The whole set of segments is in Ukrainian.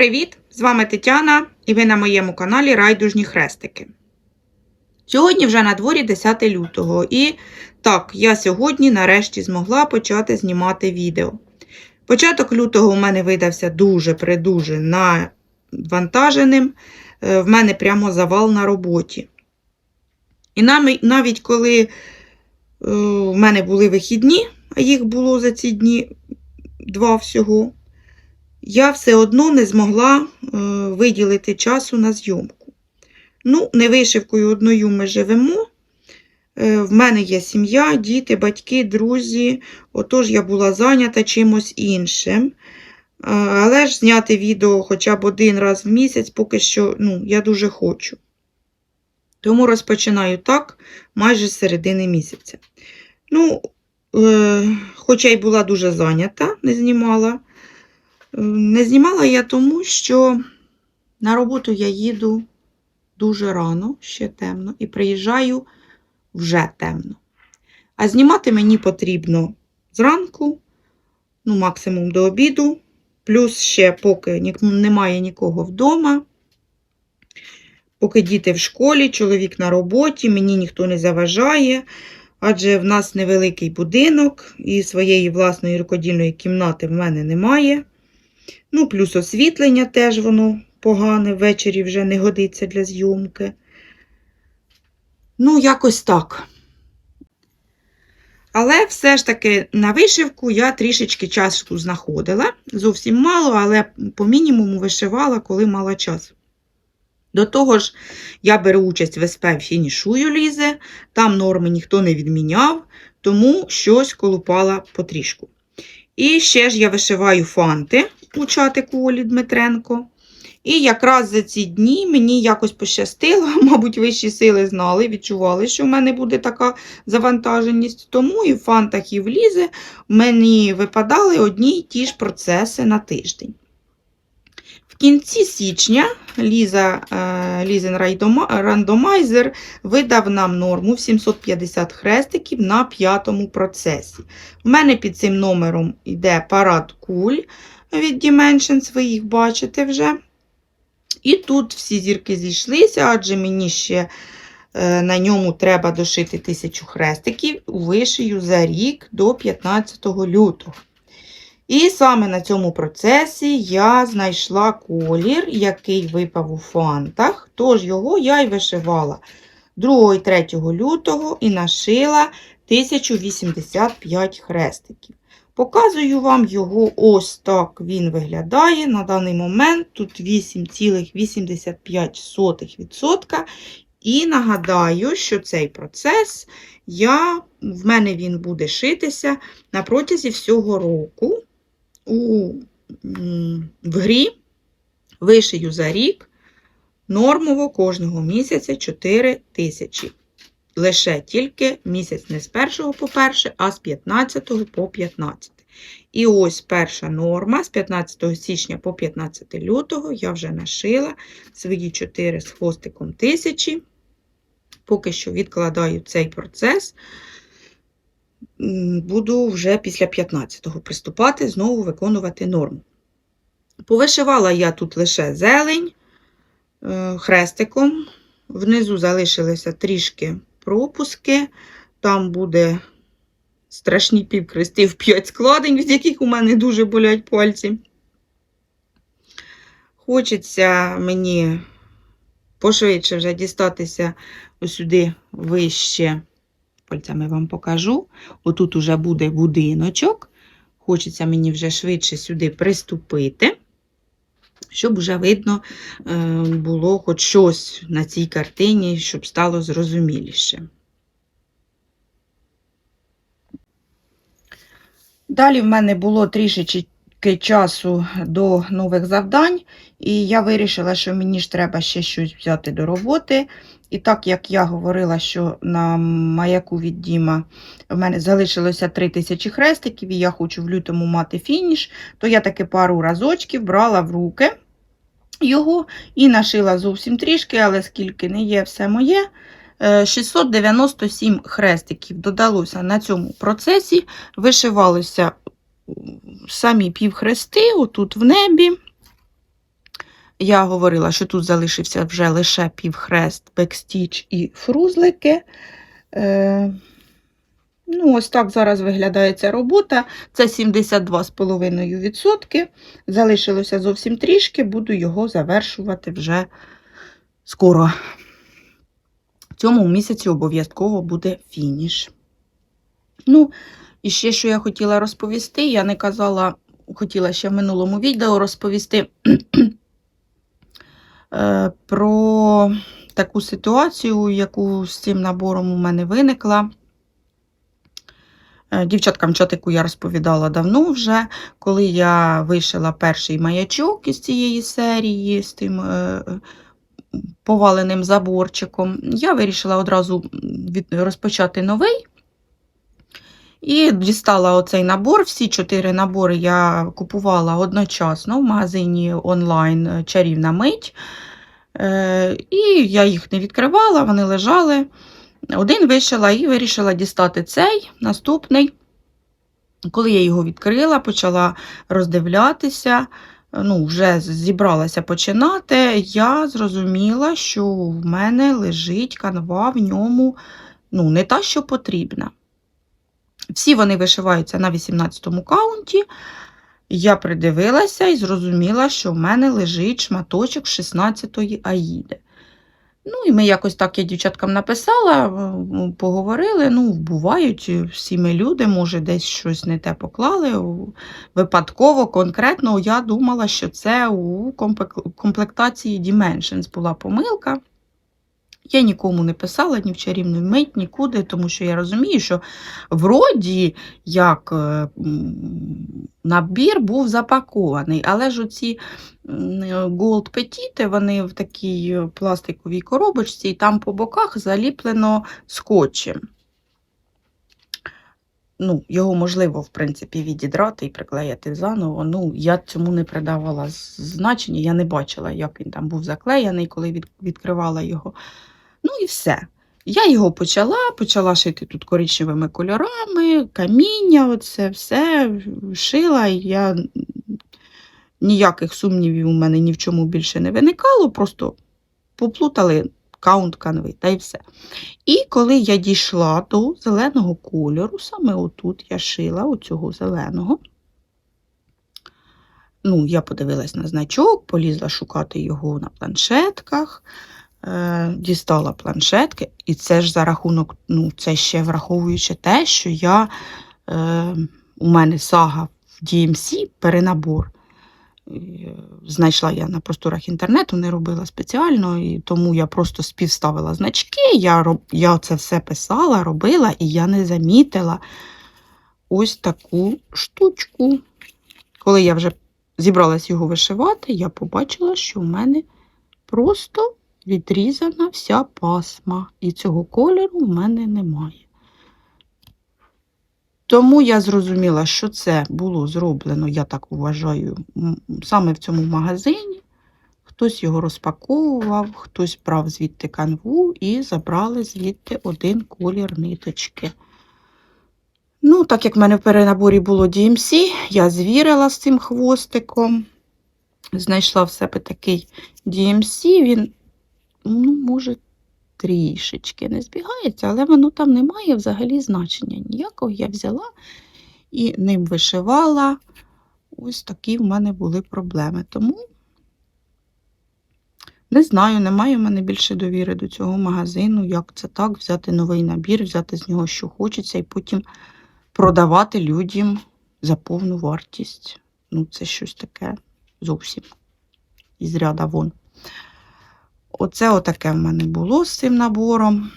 Привіт! З вами Тетяна і ви на моєму каналі Райдужні Хрестики. Сьогодні вже на дворі 10 лютого, і так, я сьогодні нарешті змогла почати знімати відео. Початок лютого у мене видався дуже-придуже навантаженим. Е, В мене прямо завал на роботі. І навіть коли е, в мене були вихідні, а їх було за ці дні два всього, я все одно не змогла е, виділити часу на зйомку. Ну, не вишивкою одною ми живемо. Е, в мене є сім'я, діти, батьки, друзі. Отож, я була зайнята чимось іншим. А, Але ж зняти відео хоча б один раз в місяць, поки що ну, я дуже хочу. Тому розпочинаю так, майже з середини місяця. Ну, е, хоча й була дуже зайнята, не знімала. Не знімала я тому, що на роботу я їду дуже рано, ще темно, і приїжджаю вже темно. А знімати мені потрібно зранку, ну, максимум до обіду, плюс ще поки немає нікого вдома. Поки діти в школі, чоловік на роботі, мені ніхто не заважає, адже в нас невеликий будинок і своєї власної рукодільної кімнати в мене немає. Ну, плюс освітлення теж воно погане, ввечері вже не годиться для зйомки. Ну, якось так. Але все ж таки на вишивку я трішечки часу знаходила. Зовсім мало, але по мінімуму вишивала, коли мала час. До того ж, я беру участь в СП фінішую лізе, там норми ніхто не відміняв, тому щось колупала потрішку. І ще ж я вишиваю фанти чатику Олі Дмитренко. І якраз за ці дні мені якось пощастило, мабуть, вищі сили знали, відчували, що в мене буде така завантаженість. Тому і в фантах, і в лізе мені випадали одні й ті ж процеси на тиждень. В кінці січня Ліза, е, Лізен рандомайзер видав нам норму в 750 хрестиків на п'ятому процесі. В мене під цим номером йде парад куль від Dimensions, ви їх бачите вже. І тут всі зірки зійшлися, адже мені ще е, на ньому треба дошити тисячу хрестиків, вишию за рік до 15 лютого. І саме на цьому процесі я знайшла колір, який випав у фантах, тож його я й вишивала 2 і 3 лютого і нашила 1085 хрестиків. Показую вам його ось так він виглядає. На даний момент тут 8,85%. І нагадаю, що цей процес я, в мене він буде шитися на протязі всього року. У, в грі вишию за рік нормово кожного місяця 4 тисячі. Лише тільки місяць не з 1 по 1, а з 15 по 15. І ось перша норма з 15 січня по 15 лютого я вже нашила свої 4 з хвостиком тисячі. Поки що відкладаю цей процес. Буду вже після 15-го приступати, знову виконувати норму. Повишивала я тут лише зелень е, хрестиком. Внизу залишилися трішки пропуски. Там буде страшні півкрестів 5 складень, від яких у мене дуже болять пальці. Хочеться мені пошвидше вже дістатися сюди вище. Пальцями вам покажу. Отут уже буде будиночок. Хочеться мені вже швидше сюди приступити, щоб вже видно е, було хоч щось на цій картині, щоб стало зрозуміліше. Далі в мене було трішечки часу до нових завдань, і я вирішила, що мені ж треба ще щось взяти до роботи. І так як я говорила, що на маяку від Діма в мене залишилося 3000 хрестиків, і я хочу в лютому мати фініш, то я таки пару разочків брала в руки його і нашила зовсім трішки, але скільки не є все моє. е, 697 хрестиків додалося на цьому процесі, вишивалися самі півхрести, отут в небі. Я говорила, що тут залишився вже лише півхрест, бекстіч і фрузлики. Е, ну, ось так зараз виглядає ця робота. Це 72,5%. Залишилося зовсім трішки, буду його завершувати вже скоро. В цьому місяці обов'язково буде фініш. Ну, і ще, що я хотіла розповісти, я не казала, хотіла ще в минулому відео розповісти е, про таку ситуацію, яку з цим набором у мене виникла. Е, Дівчаткам чатику я розповідала давно вже, коли я вишила перший маячок із цієї серії з тим е, поваленим заборчиком, я вирішила одразу розпочати новий. І дістала оцей набор. Всі чотири набори я купувала одночасно в магазині онлайн е, Чарівна мить. Е, І я їх не відкривала, вони лежали. Один вишила і вирішила дістати цей наступний. Коли я його відкрила, почала роздивлятися, ну, вже зібралася починати, я зрозуміла, що в мене лежить канва в ньому ну, не та, що потрібна. Всі вони вишиваються на 18-му каунті. Я придивилася і зрозуміла, що в мене лежить шматочок 16-ї аїди. Ну, і ми якось так я дівчаткам написала, поговорили. Ну, бувають всі ми люди, може, десь щось не те поклали. Випадково, конкретно, я думала, що це у комплектації Dimensions була помилка. Я нікому не писала ні в чарівну мить, нікуди, тому що я розумію, що вроді як е, набір був запакований, але ж оці м, Gold Petite, вони в такій е, пластиковій коробочці, і там по боках заліплено скотчем. Ну, його можливо, в принципі, відідрати і приклеїти заново. Ну, я цьому не придавала значення, я не бачила, як він там був заклеєний, коли від, відкривала його. Ну і все. Я його почала, почала шити тут коричневими кольорами, каміння, оце все шила. Я ніяких сумнівів у мене ні в чому більше не виникало, просто поплутали каунт канви, та й все. І коли я дійшла до зеленого кольору, саме отут я шила оцього зеленого. Ну, я подивилась на значок, полізла шукати його на планшетках, е, дістала планшетки, і це ж за рахунок, ну, це ще враховуючи те, що я, е, у мене сага в DMC перенабор. Е, Знайшла я на просторах інтернету, не робила спеціально, і тому я просто співставила значки. Я, роб, я це все писала, робила, і я не замітила ось таку штучку. Коли я вже зібралась його вишивати, я побачила, що в мене просто відрізана вся пасма, і цього кольору в мене немає. Тому я зрозуміла, що це було зроблено, я так вважаю, саме в цьому магазині. Хтось його розпаковував, хтось брав звідти канву і забрали звідти один колір ниточки. Ну, так як в мене в перенаборі було DMC, я звірила з цим хвостиком. Знайшла в себе такий DMC, він, ну, може, трішечки не збігається, але воно там не має взагалі значення ніякого. Я взяла і ним вишивала. Ось такі в мене були проблеми. Тому не знаю, немає в мене більше довіри до цього магазину. Як це так, взяти новий набір, взяти з нього, що хочеться, і потім продавати людям за повну вартість. Ну, це щось таке зовсім із ряда вон. Оце отаке в мене було з цим набором.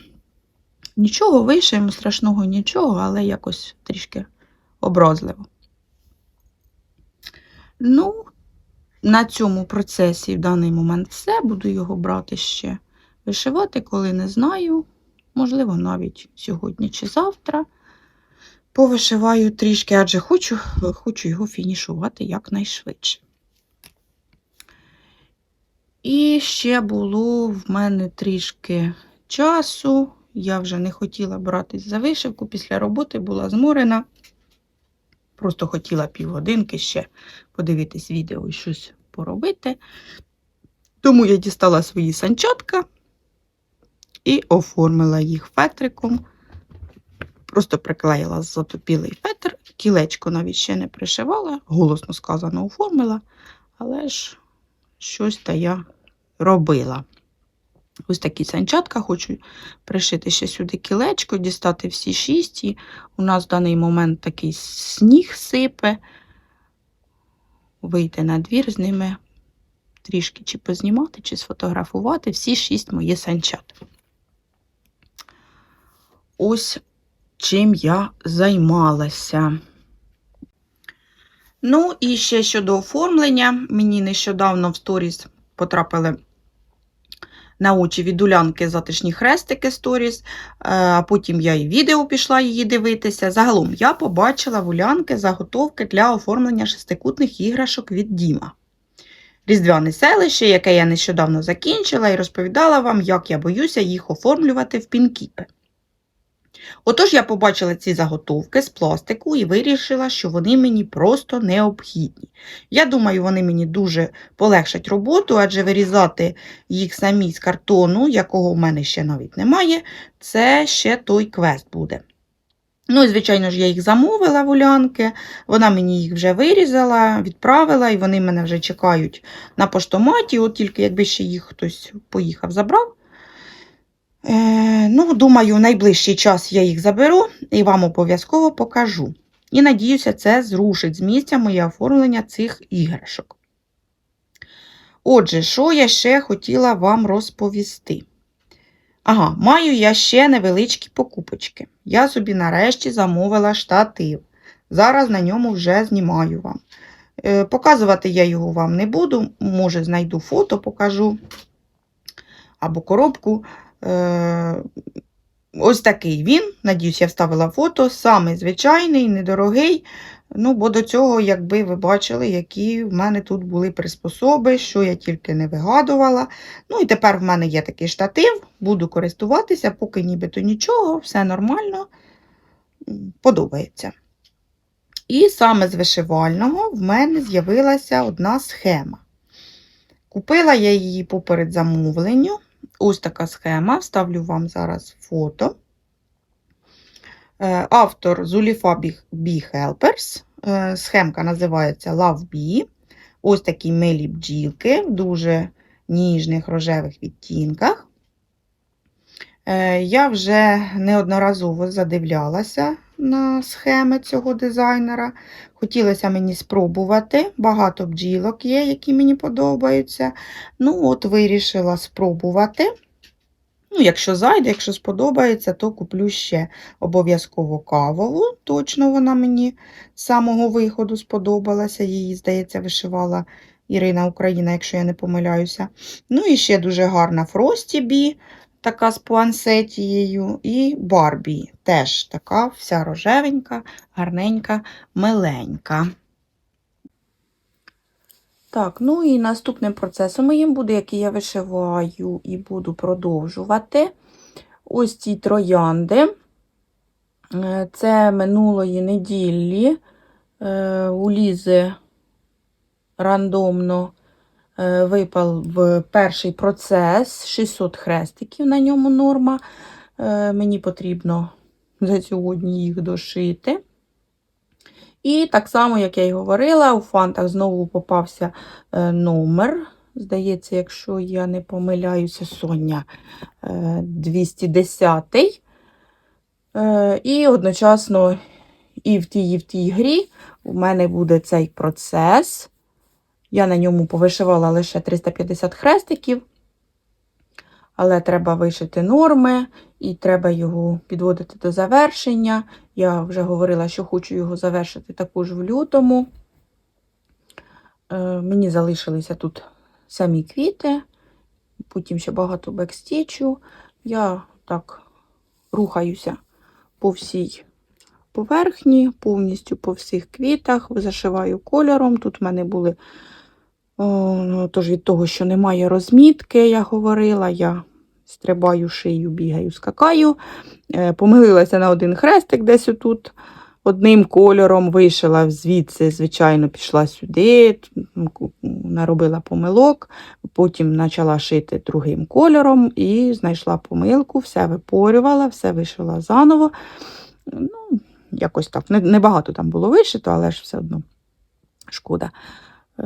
Нічого вишиємо, страшного нічого, але якось трішки образливо. Ну, на цьому процесі в даний момент все. Буду його брати ще вишивати, коли не знаю. Можливо, навіть сьогодні чи завтра. Повишиваю трішки, адже хочу, хочу його фінішувати якнайшвидше. І ще було в мене трішки часу. Я вже не хотіла братись за вишивку. Після роботи була зморена. Просто хотіла півгодинки ще подивитись відео і щось поробити. Тому я дістала свої санчатка і оформила їх фетриком. Просто приклеїла затопілий фетр, кілечко навіть ще не пришивала, голосно сказано, оформила, але ж щось та я робила. Ось такі санчатка, хочу пришити ще сюди кілечко, дістати всі шість. У нас в даний момент такий сніг сипе. Вийти на двір з ними трішки чи познімати, чи сфотографувати всі шість мої санчат. Ось чим я займалася. Ну, і ще щодо оформлення, мені нещодавно в сторіс потрапили на очі від улянки затишні хрестики сторіс, е, а потім я і відео пішла її дивитися. Загалом я побачила в улянки заготовки для оформлення шестикутних іграшок від Діма. Різдвяне селище, яке я нещодавно закінчила, і розповідала вам, як я боюся їх оформлювати в пінкіпи. Отож, я побачила ці заготовки з пластику і вирішила, що вони мені просто необхідні. Я думаю, вони мені дуже полегшать роботу, адже вирізати їх самі з картону, якого в мене ще навіть немає, це ще той квест буде. Ну, і, звичайно ж, я їх замовила в Улянки, вона мені їх вже вирізала, відправила, і вони мене вже чекають на поштоматі. От тільки якби ще їх хтось поїхав, забрав. Е, ну, думаю, в найближчий час я їх заберу і вам обов'язково покажу. І надіюся, це зрушить з місця моє оформлення цих іграшок. Отже, що я ще хотіла вам розповісти? Ага, маю я ще невеличкі покупочки. Я собі нарешті замовила штатив. Зараз на ньому вже знімаю вам. Е, показувати я його вам не буду, може, знайду фото, покажу або коробку. Е, ось такий він. Надіюсь, я вставила фото. Самий звичайний, недорогий. Ну, бо до цього, якби ви бачили, які в мене тут були приспособи, що я тільки не вигадувала. Ну, і тепер в мене є такий штатив, буду користуватися, поки нібито нічого, все нормально, подобається. І саме з вишивального в мене з'явилася одна схема. Купила я її поперед замовленню. Ось така схема, вставлю вам зараз фото. Е, Автор Zulіфа Bee Helpers. Е, Схемка називається Love Bee. Ось такі милі бджілки в дуже ніжних рожевих відтінках. Е, Я вже неодноразово задивлялася на схеми цього дизайнера. Хотілося мені спробувати. Багато бджілок є, які мені подобаються. Ну, от вирішила спробувати. Ну, якщо зайде, якщо сподобається, то куплю ще обов'язково кавову. Точно вона мені з самого виходу сподобалася. Її, здається, вишивала Ірина Україна, якщо я не помиляюся. Ну і ще дуже гарна Фрості Бі, така з пуансетією. І Барбі теж така вся рожевенька, гарненька, миленька. Так, ну і наступним процесом моїм буде, який я вишиваю і буду продовжувати. Ось ці троянди. Е, Це минулої неділі е, у Лізи рандомно випав в перший процес 600 хрестиків, на ньому норма. Е, Мені потрібно за сьогодні їх дошити. І так само, як я й говорила, у фантах знову попався е, номер. Здається, якщо я не помиляюся, Соня е, 210. Е, І одночасно і в тій, і в тій грі у мене буде цей процес. Я на ньому повишивала лише 350 хрестиків, але треба вишити норми, і треба його підводити до завершення. Я вже говорила, що хочу його завершити також в лютому. Е, Мені залишилися тут самі квіти, потім ще багато бекстічу. Я так рухаюся по всій поверхні, повністю по всіх квітах, зашиваю кольором. Тут в мене були, тож від того, що немає розмітки, я говорила, я стрибаю шию, бігаю, скакаю. Е, Помилилася на один хрестик десь отут. одним кольором вишила звідси, звичайно, пішла сюди, наробила помилок, потім почала шити другим кольором і знайшла помилку, все випорювала, все вишила заново. Ну, якось так. Небагато там було вишито, але ж все одно шкода. Е,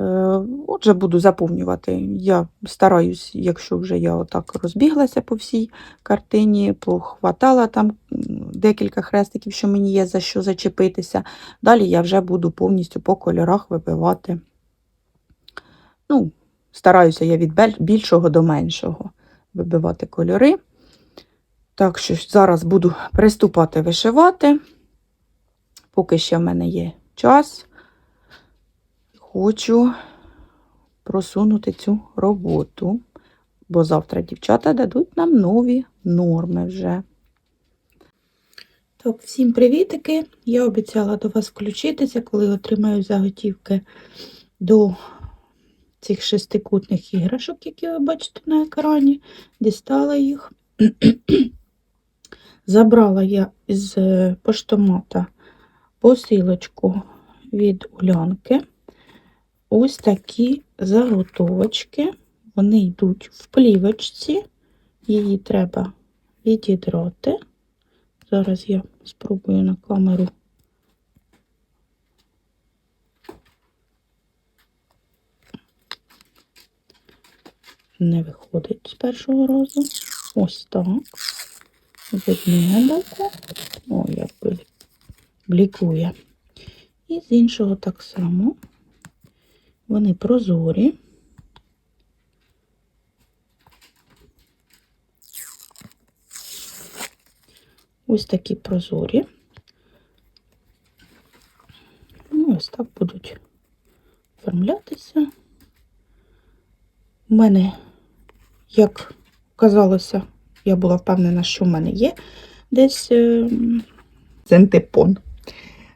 Отже, буду заповнювати. Я стараюсь, якщо вже я отак розбіглася по всій картині, похватала там декілька хрестиків, що мені є за що зачепитися. Далі я вже буду повністю по кольорах вибивати. Ну, стараюся я від більшого до меншого вибивати кольори. Так що зараз буду приступати вишивати. Поки ще в мене є час хочу просунути цю роботу, бо завтра дівчата дадуть нам нові норми вже. Так, всім привітики! Я обіцяла до вас включитися, коли отримаю заготівки до цих шестикутних іграшок, які ви бачите на екрані. Дістала їх. Забрала я з поштомата посилочку від Улянки. Ось такі заготовочки. Вони йдуть в плівочці. Її треба відідрати. Зараз я спробую на камеру. Не виходить з першого разу. Ось так. З одного боку. О, як би блікує. І з іншого так само. Вони прозорі. Ось такі прозорі. Ну, ось так будуть оформлятися. У мене, як казалося, я була впевнена, що в мене є десь ем, синтепон.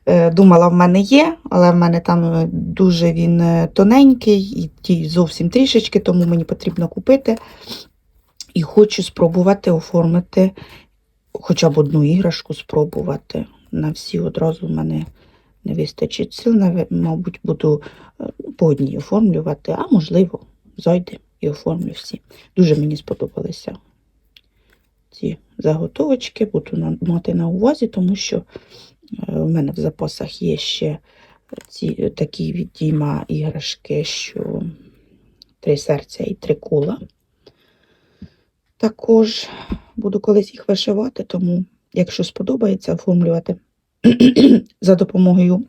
Е, Думала, в мене є, але в мене там е, дуже він е, тоненький і ті зовсім трішечки, тому мені потрібно купити. І хочу спробувати оформити хоча б одну іграшку спробувати. На всі одразу в мене не вистачить сил, мабуть, буду по одній оформлювати, а можливо, зайде і оформлю всі. Дуже мені сподобалися ці заготовочки, буду мати на увазі, тому що в мене в запасах є ще ці такі від іграшки, що три серця і три кола. Також буду колись їх вишивати, тому, якщо сподобається оформлювати за допомогою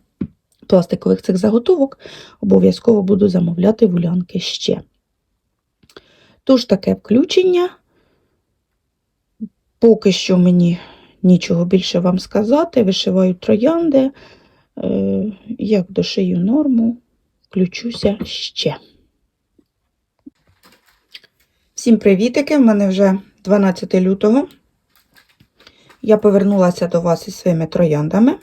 пластикових цих заготовок, обов'язково буду замовляти вулянки ще. Тож таке включення. Поки що мені нічого більше вам сказати. Вишиваю троянди. Е, Як дошию норму, включуся ще. Всім привітики! В мене вже 12 лютого. Я повернулася до вас із своїми трояндами.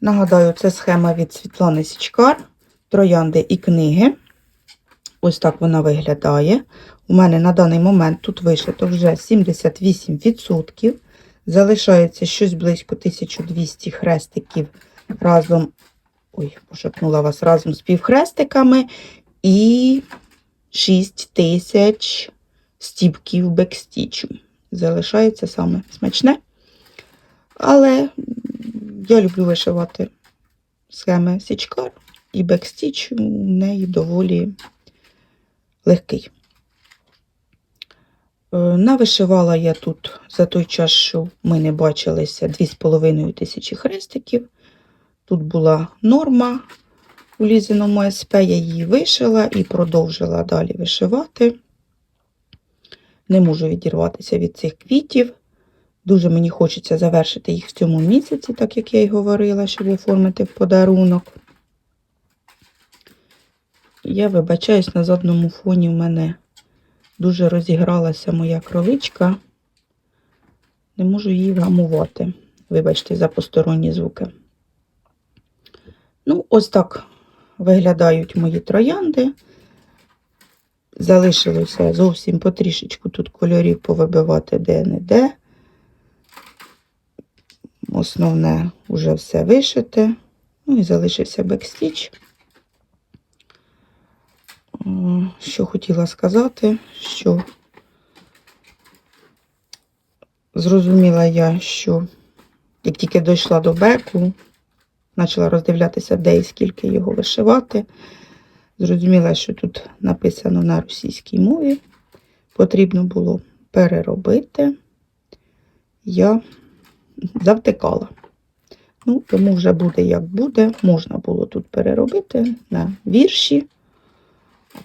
Нагадаю, це схема від Світлани Січкар, троянди і книги. Ось так вона виглядає. У мене на даний момент тут вишито вже 78%. Залишається щось близько 1200 хрестиків разом. Ой, пошепнула вас разом з півхрестиками. І 6000 стібків бекстічу. Залишається саме смачне. Але я люблю вишивати схеми січкар, і бекстіч у неї доволі легкий. Е, Навишивала я тут за той час, що ми не бачилися 2,5 тисячі хрестиків. Тут була норма у лізиному СП, я її вишила і продовжила далі вишивати. Не можу відірватися від цих квітів. Дуже мені хочеться завершити їх в цьому місяці, так як я й говорила, щоб оформити подарунок. Я вибачаюсь, на задньому фоні в мене дуже розігралася моя кроличка. Не можу її вгамувати. Вибачте за посторонні звуки. Ну, ось так виглядають мої троянди. Залишилося зовсім потрішечку тут кольорів повибивати де-не-де. основне вже все вишите. Ну і залишився бекстіч. О, Що хотіла сказати, що зрозуміла я, що як тільки дійшла до беку, почала роздивлятися, де і скільки його вишивати. Зрозуміла, що тут написано на російській мові. Потрібно було переробити. Я завтикала. Ну, тому вже буде як буде. Можна було тут переробити на вірші.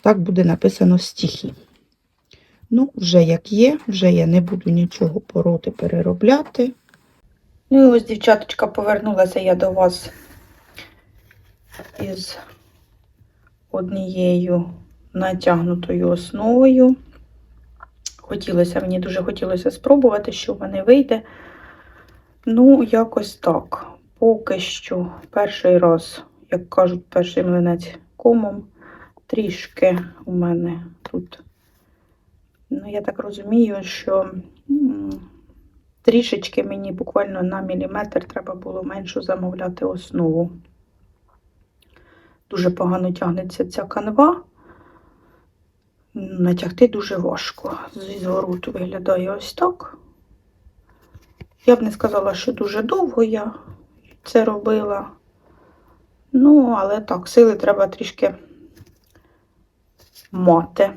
Так буде написано стихи. Ну, вже як є, вже я не буду нічого пороти переробляти. Ну і ось, дівчаточка, повернулася я до вас із однією натягнутою основою. Хотілося, мені дуже хотілося спробувати, що в мене вийде. Ну, якось так. Поки що перший раз, як кажуть, перший млинець комом, трішки у мене тут. Ну, я так розумію, що трішечки мені буквально на міліметр треба було меншу замовляти основу. Дуже погано тягнеться ця канва. Натягти дуже важко. Зі звороту виглядає ось так. Я б не сказала, що дуже довго я це робила. Ну, але так, сили треба трішки мати.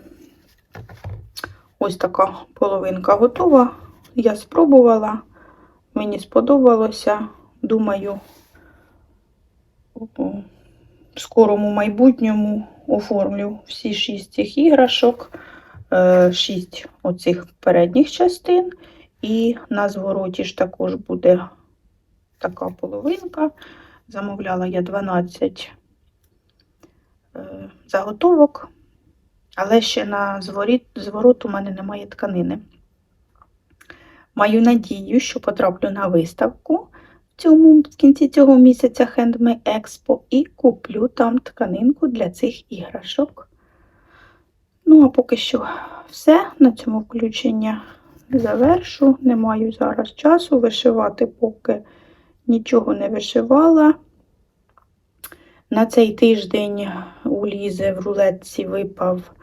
Ось така половинка готова. Я спробувала, мені сподобалося. Думаю, у скорому майбутньому оформлю всі шість цих іграшок, е, шість оцих передніх частин. І на звороті ж також буде така половинка. Замовляла я 12 е, заготовок, але ще на зворіт, зворот у мене немає тканини. Маю надію, що потраплю на виставку в, цьому, в кінці цього місяця Handmade Expo і куплю там тканинку для цих іграшок. Ну, а поки що все. На цьому включення завершу. Не маю зараз часу вишивати, поки нічого не вишивала. На цей тиждень у Лізи в рулетці випав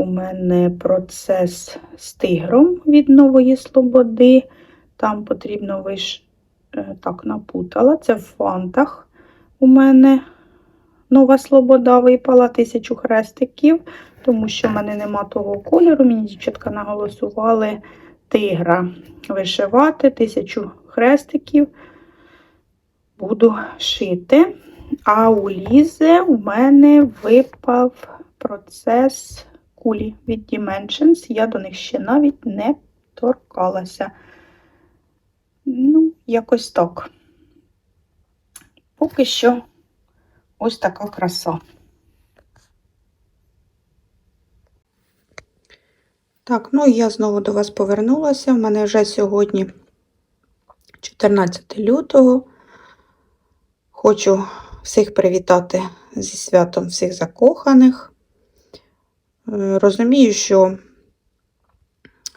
у мене процес з тигром від Нової Слободи. Там потрібно виш... е, так, напутала. Це в фантах у мене Нова Слобода випала тисячу хрестиків, тому що в мене нема того кольору. Мені дівчатка наголосували тигра вишивати, тисячу хрестиків буду шити. А у Лізи у мене випав процес кулі від Dimensions. Я до них ще навіть не торкалася. Ну, якось так. Поки що ось така краса. Так, ну і я знову до вас повернулася. В мене вже сьогодні 14 лютого. Хочу всіх привітати зі святом всіх закоханих. Е, Розумію, що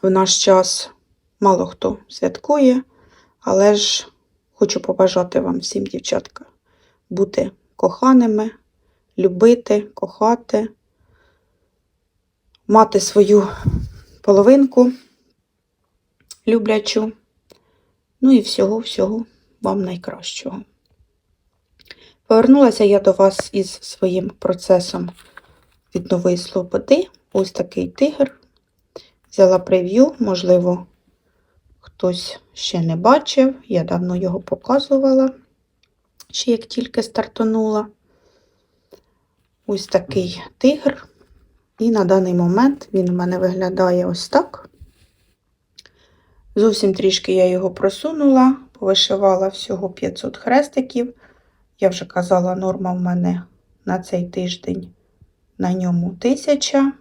в наш час мало хто святкує, але ж хочу побажати вам всім, дівчатка, бути коханими, любити, кохати, мати свою половинку люблячу. Ну і всього-всього вам найкращого. Повернулася я до вас із своїм процесом від нової слободи. Ось такий тигр. Взяла прев'ю, можливо, хтось ще не бачив. Я давно його показувала, ще як тільки стартанула. Ось такий тигр. І на даний момент він у мене виглядає ось так. Зовсім трішки я його просунула, повишивала всього 500 хрестиків. Я вже казала, норма в мене на цей тиждень на ньому 1000.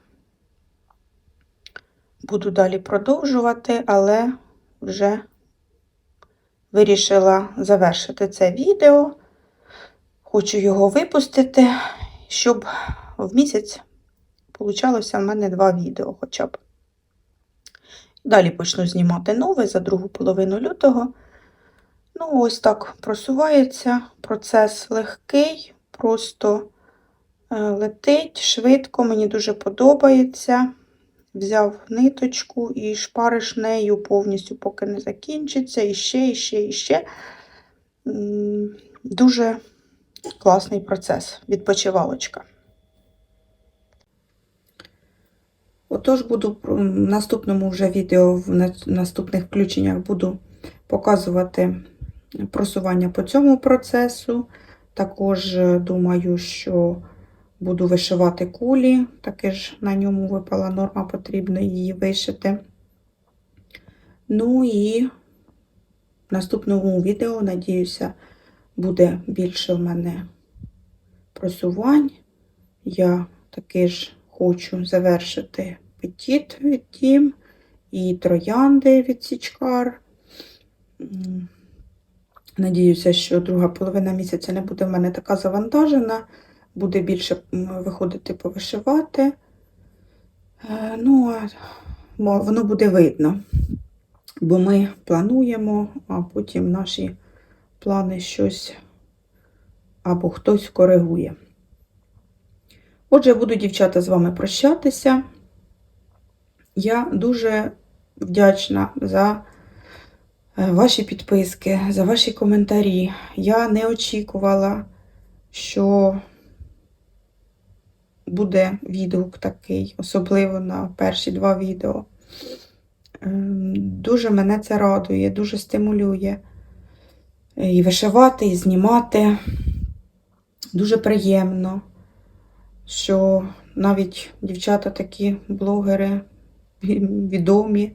Буду далі продовжувати, але вже вирішила завершити це відео. Хочу його випустити, щоб в місяць получалося в мене два відео хоча б. Далі почну знімати нове за другу половину лютого. Ну, ось так просувається. Процес легкий, просто летить швидко, мені дуже подобається. Взяв ниточку і шпариш нею повністю, поки не закінчиться. І ще, і ще, і ще. Дуже класний процес, відпочивалочка. Отож, буду в наступному вже відео, в наступних включеннях буду показувати просування по цьому процесу. Також е, думаю, що буду вишивати кулі, таки ж на ньому випала норма, потрібно її вишити. Ну і в наступному відео, надіюся, буде більше в мене просувань. Я таки ж хочу завершити петіт від Тім і троянди від Січкар. Надіюся, що друга половина місяця не буде в мене така завантажена, буде більше виходити повишивати. Е, Ну, воно буде видно, бо ми плануємо, а потім наші плани щось або хтось коригує. Отже, буду, дівчата, з вами прощатися. Я дуже вдячна за е, ваші підписки, за ваші коментарі. Я не очікувала, що буде відгук такий, особливо на перші два відео. Ем, Дуже мене це радує, дуже стимулює і вишивати, і знімати. Дуже приємно, що навіть дівчата такі блогери відомі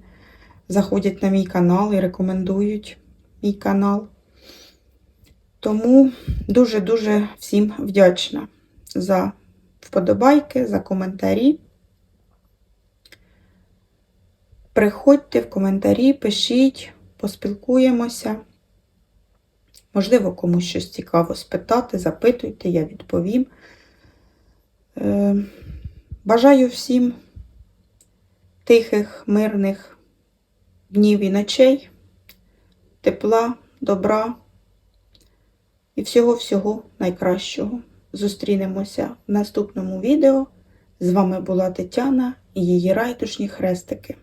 заходять на мій канал і рекомендують мій канал. Тому дуже-дуже всім вдячна за вподобайки, за коментарі. Приходьте в коментарі, пишіть, поспілкуємося. Можливо, комусь щось цікаво спитати, запитуйте, я відповім. Е, Бажаю всім тихих, мирних днів і ночей, тепла, добра і всього-всього найкращого. Зустрінемося в наступному відео. З вами була Тетяна і її райдушні хрестики.